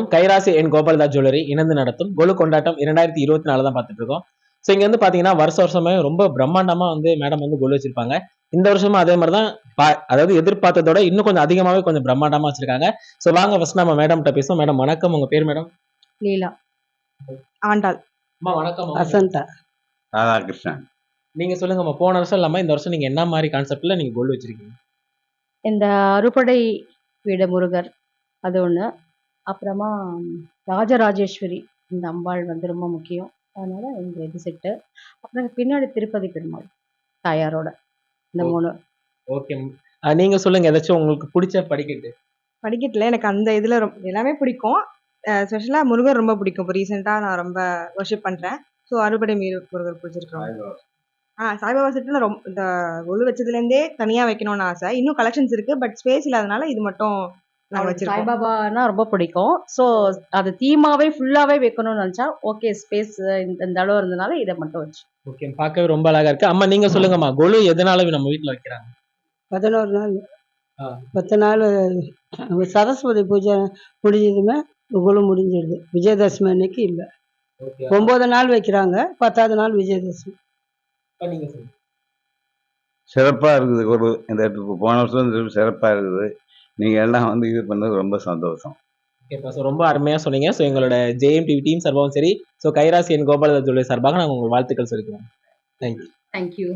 மற்றும் கைராசி என் கோபால்தாஸ் ஜுவல்லரி இணைந்து நடத்தும். கொலு கொண்டாட்டம் இரண்டாயிரத்தி இருபத்தி நாலு தான் பார்த்துட்டு இருக்கோம். ஸோ இங்க வந்து பாத்தீங்கன்னா வருஷ வருஷமே ரொம்ப பிரம்மாண்டமா வந்து மேடம் வந்து கொலு வச்சிருப்பாங்க. இந்த வருஷமும் அதே மாதிரி தான் அதாவது எதிர்பார்த்ததோட இன்னும் கொஞ்சம் அதிகமாவே கொஞ்சம் பிரம்மாண்டமா வச்சிருக்காங்க. ஸோ வாங்க ஃபர்ஸ்ட் நம்ம மேடம் கிட்ட பேசுவோம். மேடம் வணக்கம். உங்க பேர் மேடம் லீலா. ஆண்டாள். அம்மா வணக்கம். வசந்தா. ராதாகிருஷ்ணன். நீங்க சொல்லுங்கம்மா போன வருஷம் இல்லாம இந்த வருஷம் நீங்க என்ன மாதிரி கான்செப்ட்ல நீங்க கொலு வச்சிருக்கீங்க? இந்த அறுபடை வீட முருகர் அது ஒன்று அப்புறமா ராஜராஜேஸ்வரி இந்த அம்பாள் வந்து ரொம்ப முக்கியம். அதனால இந்த இது செட்டு அப்புறம் பின்னாடி திருப்பதி பெருமாள் தாயாரோட இந்த. மூணு. ஓகே நீங்க சொல்லுங்க ஏதாச்சும் உங்களுக்கு பிடிச்ச படிக்கட்டு. படிக்கட்டில் எனக்கு அந்த இதில் எல்லாமே பிடிக்கும். ஸ்பெஷலாக முருகர் ரொம்ப பிடிக்கும். இப்போ ரீசெண்டாக நான் ரொம்ப ஒர்ஷிப் பண்ணுறேன் ஸோ அறுபடை மீறு முருகர் பிடிச்சிருக்கோம் ஆ சாய்பாபா செட்டில் ரொம்ப இந்த ஒழு வச்சதுலேருந்தே தனியாக வைக்கணும்னு ஆசை. இன்னும் கலெக்ஷன்ஸ் இருக்குது பட் ஸ்பேஸ் இல்லாதனால இது மட்டும் சாய்பாபானா ரொம்ப பிடிக்கும். ஸோ அது தீமாவே ஃபுல்லாவே வைக்கணும்னு நினச்சா ஓகே ஸ்பேஸ் இந்த அளவு இருந்தனால இதை மட்டும் வச்சு. ஓகே பார்க்கவே ரொம்ப அழகா இருக்கு. அம்மா நீங்க சொல்லுங்கம்மா கொலு எதனால நம்ம வீட்ல வைக்கிறாங்க? பதினோரு நாள். பத்து நாள் சரஸ்வதி பூஜை முடிஞ்சதுமே குழு முடிஞ்சிடுது விஜயதசமி அன்னைக்கு இல்லை. ஒன்பது நாள் வைக்கிறாங்க பத்தாவது நாள் விஜயதசமி. சிறப்பாக இருக்குது ஒரு இந்த இடத்துக்கு போன வருஷம் சிறப்பாக இருக்குது. நீங்கள் எல்லாம் வந்து இது பண்ணது ரொம்ப சந்தோஷம். ஓகேப்பா ஸோ ரொம்ப அருமையா சொன்னீங்க. ஸோ எங்களோட ஜேஎம் டிவி டீம் சார்பாகவும் சரி. ஸோ கைராசி என் கோபாலதாஸ் ஜுவல்லரி சார்பாக நாங்கள் உங்களுக்கு வாழ்த்துக்கள் சொல்லிக்கிறோம். தேங்க்யூ தேங்க்யூ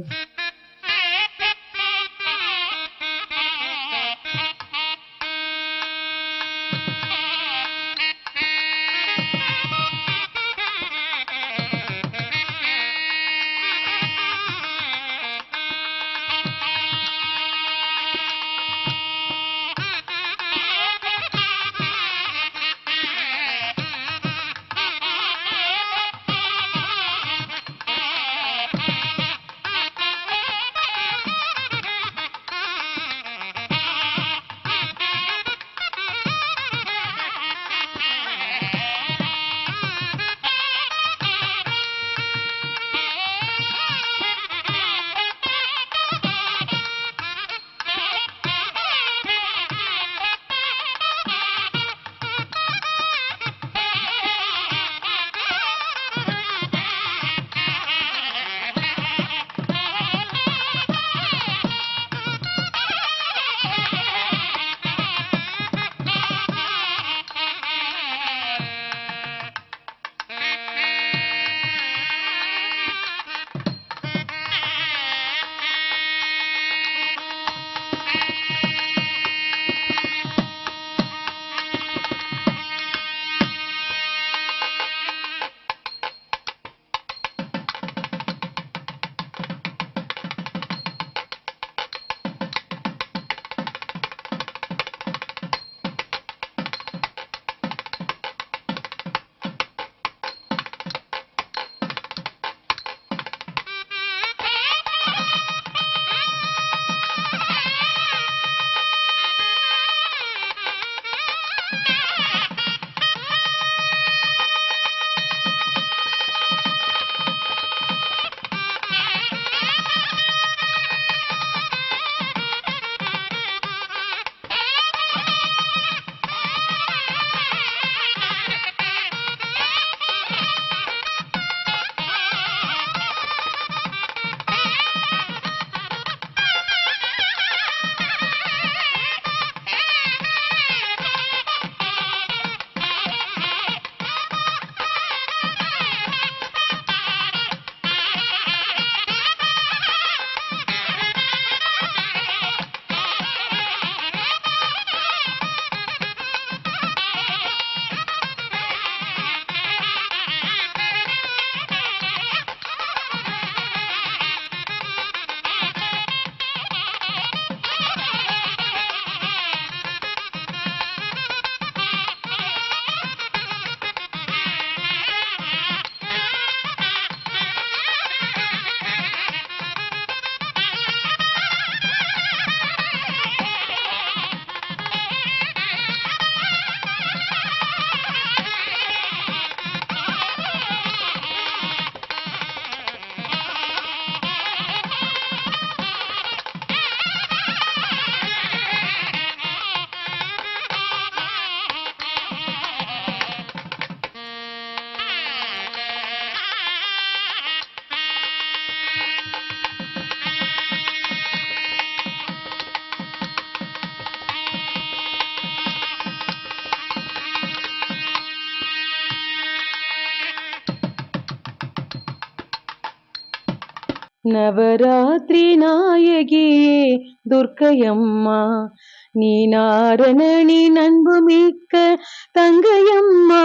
நவராத்திரி நாயகியே துர்க்கையம்மா நீ நாரணனி நன்பு மிக்க தங்கையம்மா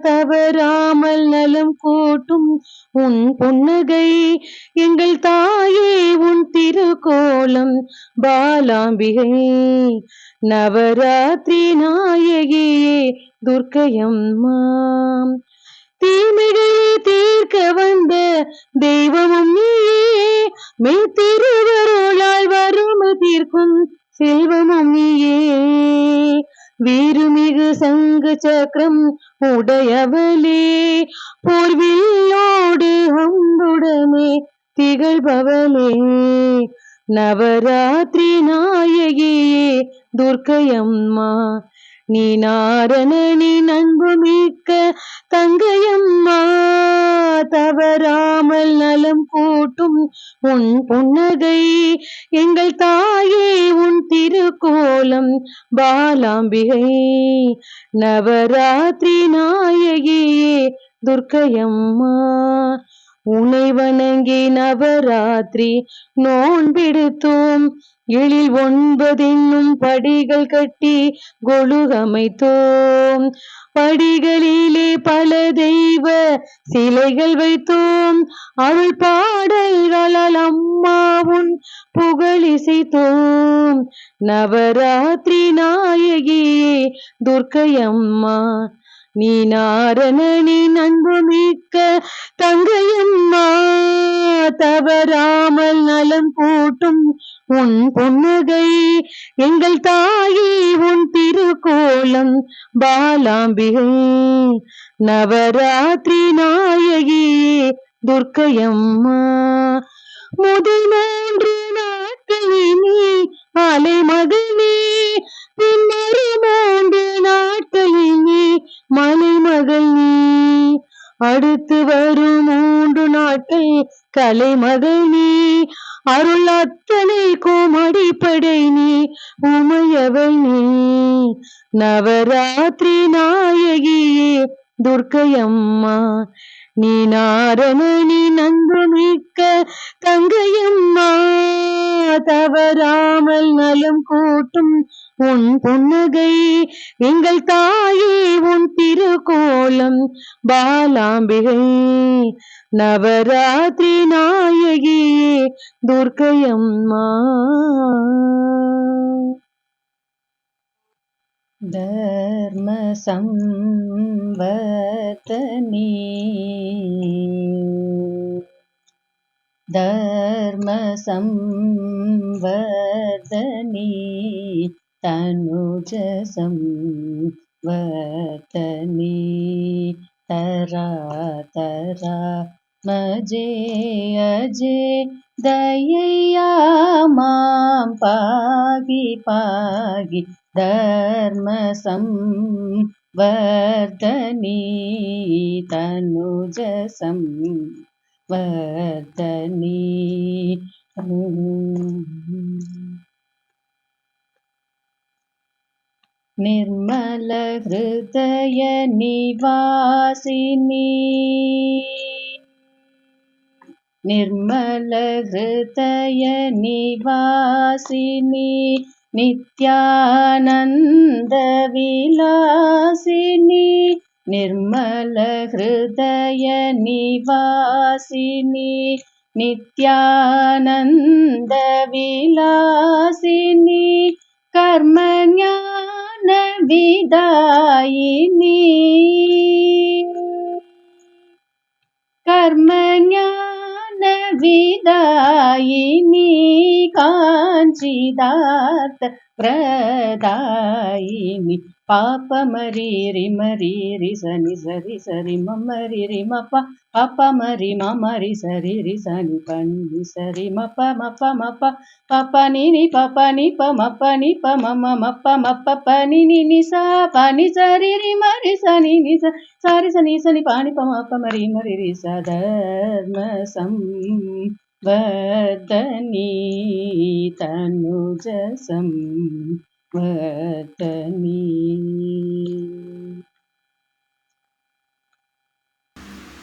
தவறாமல் நலம் கூட்டும் உன் புன்னகை எங்கள் தாயே உன் திருக்கோலம் பாலாம்பிகை. நவராத்திரி நாயகியே துர்க்கையம்மா தீமைகளை தீர்க்க வந்த தெய்வமும் நீயே. மெய் திருவருளால் வறுமை தீர்க்கும் செல்வமும் நீயே. வீருமிகு சங்க சக்கரம் உடையவளே. போர்வில்லோடு அம்புடமே திகழ்பவளே. நவராத்திரி நாயகியே துர்க்கையம்மா நீ நாரணனி நண்பு மீட்க தங்கையம்மா தவறாமல் நலம் கூட்டும் உன் புன்னகை. எங்கள் தாயே உன் திருக்கோலம் பாலாம்பிகை. நவராத்திரி நாயகியே துர்க்கையம்மா. உனை வணங்கி நவராத்திரி நோன்பிடுத்தோம். எழில் ஒன்பதென்னும் படிகள் கட்டி கொழுகமைத்தோம் படிகளிலே பல தெய்வ சிலைகள் வைத்தோம். அருள் பாடல்களால் அம்மாவும் புகழிசைத்தோம் நவராத்திரி நாயகியே துர்க்கையம்மா நீ நாரணனி நன்பு மிக்க தங்கையம்மா தவறாமல் நலம் கூட்டும் உன் புன்னகை. எங்கள் தாயே உன் திருக்கோலம் பாலாம்பிகை. நவராத்திரி நாயகியே துர்க்கையம்மா முதல் மூன்று நாட்களினி அலை அலைமகனே பின்னர் மூன்று நாட்களினி மலைமகள் நீ. அடுத்து வரும் மூன்று நாட்கள் கலைமகள் நீ. அருள் அத்தனை கோமடிப்படை நீ. உமையவள் நீ. நவராத்திரி நாயகியே துர்க்கையம்மா. நீ நாரணனி நன்பு மிக்க தங்கையம்மா தவறாமல் நலம் கூட்டும் உன் புன்னகை. எங்கள் தாயே உன் திருக்கோலம் பாலாம்பிகை. நவராத்திரி நாயகியே துர்க்கையம்மா. தர்ம धर्मसंवर्धनी तनुजसंवर्धनी तरा तरा मजे अजे दयया मां पागि पागि धर्मसं वर्धनी तनुजसं தர்ம சம்வர்தனி தனுஜசம் வர்தனி निर्मल हृदय निवासिनी निर्मल हृदय निवासिनी नित्यानन्द विलासिनी निर्मल हृदय निवासिनी नित्यानन्द विलासिनी कर्मज्ञान विदायिनी कर्मज्ञान विदायिनी काञ्चिदात् प्रदायिनी పాప మరి మరి రి సని సరి సరి మమ్మరి రి మప పప మరి మమరి సరి రి సని పని సరి మప మప మప పప ని ని పప ని ప మప ని ప మమ మప మప పని ని ని స పని సరి రి మరి సని ని స సారి సని సని పాని ప మప మరి మరి రి స ధర్మ సం వదని తనుజ సం പട്ടമീ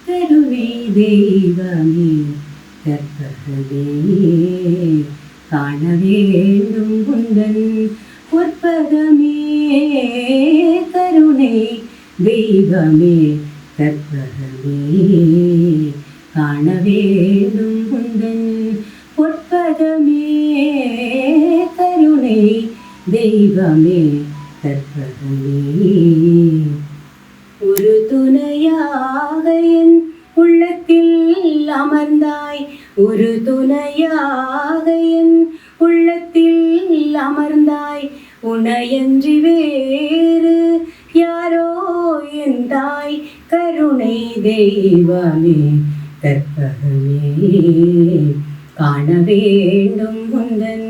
കരുണേ ദൈവമേ കർത്തവേ കാണ വേണ്ടും കുന്തൻ പൊற்பകമേ കരുണേ ദൈവമേ കർത്തവേ കാണ தெய்வமே கற்பகமே ஒரு துணையாக என் உள்ளத்தில் அமர்ந்தாய் ஒரு துணையாக என் உள்ளத்தில் அமர்ந்தாய் உனையன்றி வேறு யாரோ என் தாய் கருணை தெய்வமே கற்பகமே காண வேண்டும் முந்தன்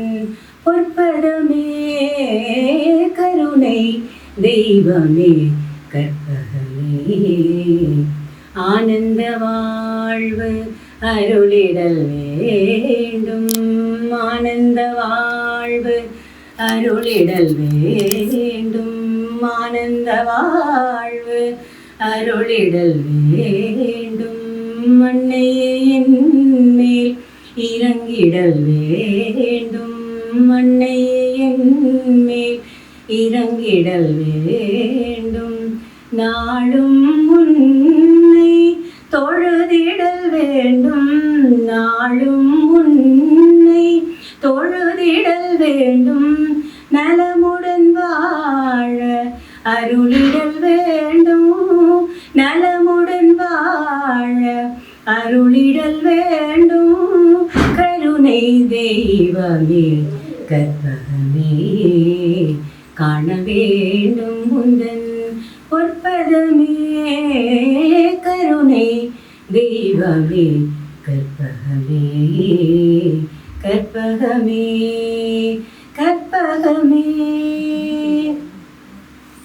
பொற்பதமே கருணை தெய்வமே கற்பகமே. ஆனந்த வாழ்வு அருளிடல் வேண்டும். ஆனந்த வாழ்வு அருளிடல் வேண்டும். ஆனந்த வாழ்வு அருளிடல் வேண்டும். மண்ணையே என் மேல் இறங்கிடல் வேண்டும். மண்ணையே இறங்கிடல் வேண்டும். நாளும் உன்னை தொழுதிடல் வேண்டும். நாளும் உன்னை தொழுதிடல் வேண்டும். நலமுடன் வாழ அருளிடல் வேண்டும். நலமுடன் வாழ அருளிடல் வேண்டும். கருணை தெய்வமே கத்